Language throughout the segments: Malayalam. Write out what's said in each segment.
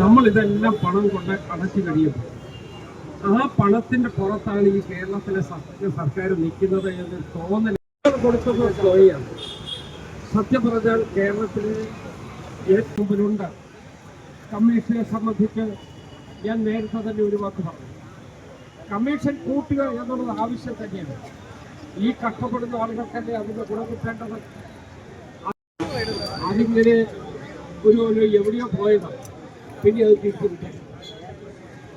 നമ്മൾ ഇതെല്ലാം പണം കൊണ്ട് അടച്ചു കഴിയുമ്പോൾ ആ പണത്തിന്റെ പുറത്താണ് ഈ കേരളത്തിലെ സർക്കാർ നിൽക്കുന്നത് എന്ന് തോന്നൽ കൊടുത്തത് സ്ലോയാണ് സത്യം പറഞ്ഞാൽ കേരളത്തിലെ ഏറ്റവും മുമ്പിലുണ്ട്. കമ്മീഷനെ സംബന്ധിച്ച് ഞാൻ നേരത്തെ തന്നെ ഒരു വാക്ക് പറഞ്ഞു. കമ്മീഷൻ കൂട്ടുക എന്നുള്ളത് ആവശ്യം തന്നെയാണ്. ഈ കഷ്ടപ്പെടുന്ന ആളുകൾക്കല്ലേ അതിന്റെ ഗുണം കിട്ടേണ്ടത്? അതിങ്ങനെ ഒരു എവിടെയോ പോയതാണ്. പിന്നെ അത് തിരിച്ചു കിട്ടും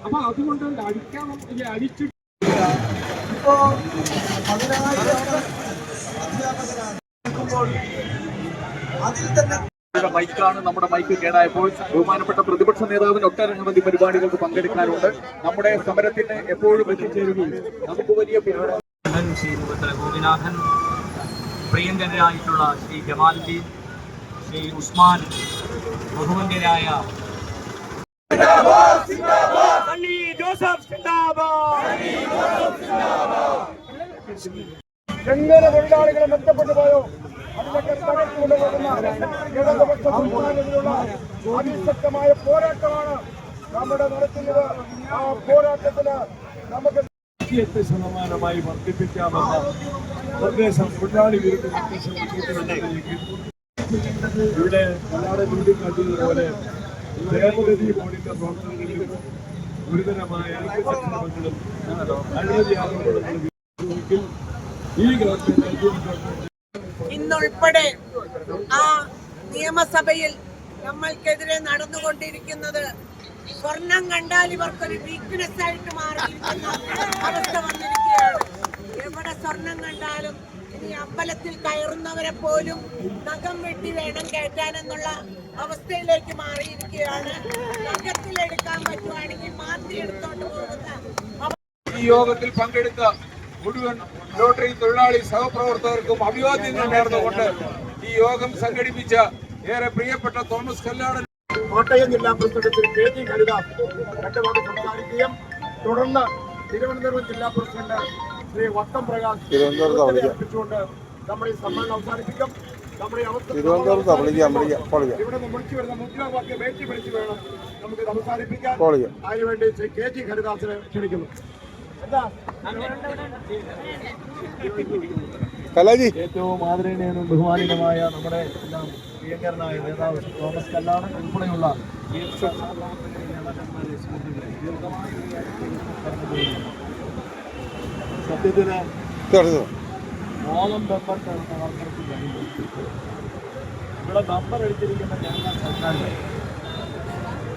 അപ്പൊ അതുകൊണ്ട് അടിക്കണം അടിച്ചിട്ട് അടിച്ചു ഇപ്പോ അതിൽ തന്നെ നമ്മുടെ മൈക്കാണ് നമ്മുടെ മൈക്ക് കേടായപ്പോൾ ബഹുമാനപ്പെട്ട പ്രതിപക്ഷ നേതാവിന് ഒട്ടനവധി പരിപാടികൾക്ക് പങ്കെടുക്കാനുണ്ട്. നമ്മുടെ സമരത്തിന് എപ്പോഴും എത്തിച്ചേരുകയും നമുക്ക് വലിയ ശ്രീ മുഖത്തല ഗോപിനാഥൻ പ്രിയങ്കരായിട്ടുള്ള ശ്രീ ജമാൽദീൻ ശ്രീ ഉസ്മാൻ ബഹുമന്യരായ സണ്ണി ജോസഫ് എങ്ങനെ തൊഴിലാളികളെ മെച്ചപ്പെട്ടു പോയോ? അതിനൊക്കെ തകർത്തുകൊണ്ട് പോകുന്ന ഇടതുപക്ഷ സംസ്ഥാനത്തിലുള്ള അതിശക്തമായ പോരാട്ടമാണ് നമ്മുടെ നടത്തുന്നത്. ആ പോരാട്ടത്തിന് നമുക്ക് എട്ട് ശതമാനമായി വർദ്ധിപ്പിക്കാമെന്ന നിർദ്ദേശം തൊഴിലാളി വിരുദ്ധ നിർദ്ദേശം. ഇവിടെ എല്ലാവരും ചൂണ്ടിക്കാട്ടിയതുപോലെ ദേവഗതി ബോർഡിന്റെ പ്രവർത്തനങ്ങളിലും ഗുരുതരമായ അധിക്ഷേപങ്ങളും അഴിമതി ആരോപണങ്ങളും ഉയർത്തുമെങ്കിൽ ഈ ഗവൺമെന്റ് ഇന്നുൾപ്പെടെ ആ നിയമസഭയിൽ നമ്മൾക്കെതിരെ നടന്നുകൊണ്ടിരിക്കുന്നത് സ്വർണം കണ്ടാൽ ഇവർക്കൊരു വീക്ക്നെസ് ആയിട്ട് മാറിയിരിക്കുന്ന അവസ്ഥ വന്നിരിക്കുകയാണ്. എവിടെ സ്വർണം കണ്ടാലും ഇനി അമ്പലത്തിൽ കയറുന്നവരെ പോലും നഖം വെട്ടി വേണം കയറ്റാനെന്നുള്ള അവസ്ഥയിലേക്ക് മാറിയിരിക്കുകയാണ്. നഖത്തിലെടുക്കാൻ പറ്റുവാണെങ്കിൽ മാറ്റി എടുത്തോണ്ട് പോകുന്ന ഈ യോഗത്തിൽ പങ്കെടുത്ത മുഴുവൻ ലോട്ടറി തൊഴിലാളി സഹപ്രവർത്തകർക്കും അഭിവാദ്യങ്ങൾ നേർന്നുകൊണ്ട് ഈ യോഗം സംഘടിപ്പിച്ച ഏറെ പ്രിയപ്പെട്ട തോമസ് കല്ലാടൻ. കോട്ടയം ജില്ലാ പ്രസിഡന്റ് കെ ജി ഹരിദാസ് രണ്ട് വാക്ക് സംസാരിക്കുകയും തുടർന്ന് തിരുവനന്തപുരം ജില്ലാ പ്രസിഡന്റ് ശ്രീ വട്ടം പ്രകാശ് തിരുവനന്തപുരത്ത് നമ്മുടെ ഈ സമ്മേളനം അവസാനിപ്പിക്കും. നമ്മുടെ അവസ്ഥ ഇവിടെ നിന്ന് വിളിച്ചു വരുന്ന മുദ്രാവാക്യം വേറ്റി വിളിച്ചു വേണം. നമുക്ക് അവസാനിപ്പിക്കാൻ. അതിനുവേണ്ടി ശ്രീ കെ ജി ഹരിദാസിനെ ക്ഷണിക്കുന്നു. കലാജി. ഏറ്റവും ആദരണീയനും ബഹുമാനീയമായ നമ്മുടെ എല്ലാം പ്രിയങ്കരനായ നേതാവ് തോമസ് കല്ലാണ് ഉൾപ്പെടെയുള്ള ദീർഘമായ നമ്പർ തരുന്ന ആൾക്കാർക്ക് കഴിയും ഇവിടെ നമ്പർ എടുത്തിരിക്കുന്ന കേരള സർക്കാരിനെ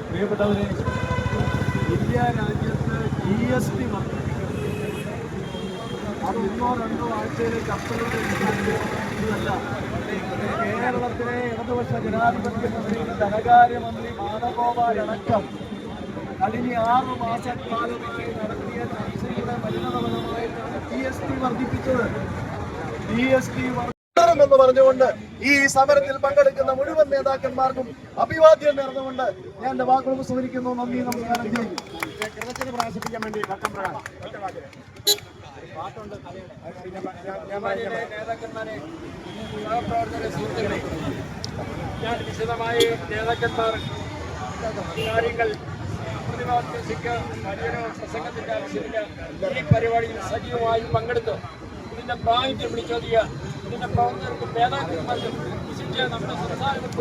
പ്രിയപ്പെട്ടവരെ ഇന്ത്യ രാജ്യത്ത് ജി എസ് ടി വന്നു. അത് ഒന്നോ രണ്ടോ ആഴ്ചയിലെ ചർച്ചകളുടെ ഇതല്ല കേരളത്തിലെ ഇടതുപക്ഷ ജനാധിപത്യ മന്ത്രി ധനകാര്യമന്ത്രി മാനഗോപാൽ അടക്കം കഴിഞ്ഞ ആറ് മാസക്കാലമായി നടത്തിയ ചർച്ചയുടെ പരിണതപരമായിട്ടാണ് ജി എസ് ടി വർദ്ധിപ്പിച്ചത് ജി എസ് ടി എന്ന് പറഞ്ഞുകൊണ്ട് ഈ സമരത്തിൽ പങ്കെടുക്കുന്ന മുഴുവൻ നേതാക്കന്മാർക്കും അഭിവാദ്യം നേർന്നുകൊണ്ട് ഞാൻ എന്റെ വാക്കുകൾ സ്മരിക്കുന്നു നന്ദി നമസ്കാരം. ചെയ്യുന്നു കിടച്ചിന് വേണ്ടി പാട്ടുണ്ട്. നേതാക്കന്മാരെ സഹപ്രവർത്തകരെ സുഹൃത്തുക്കളെ ഞാൻ വിശദമായി നേതാക്കന്മാർ കാര്യങ്ങൾ പ്രതിപാദിച്ചിക്ക് വലിയൊരു പ്രസംഗത്തിന്റെ ആവശ്യമില്ല ഈ പരിപാടിയിൽ സജീവമായി പങ്കെടുത്തു ഇതിന്റെ പ്രാതിനിധ്യം വിളിച്ചോദിക്കുക ഇതിന്റെ പ്രവർത്തകർക്കും നേതാക്കന്മാർക്കും വിശിഷ്യ നമ്മുടെ സംസ്ഥാനത്തും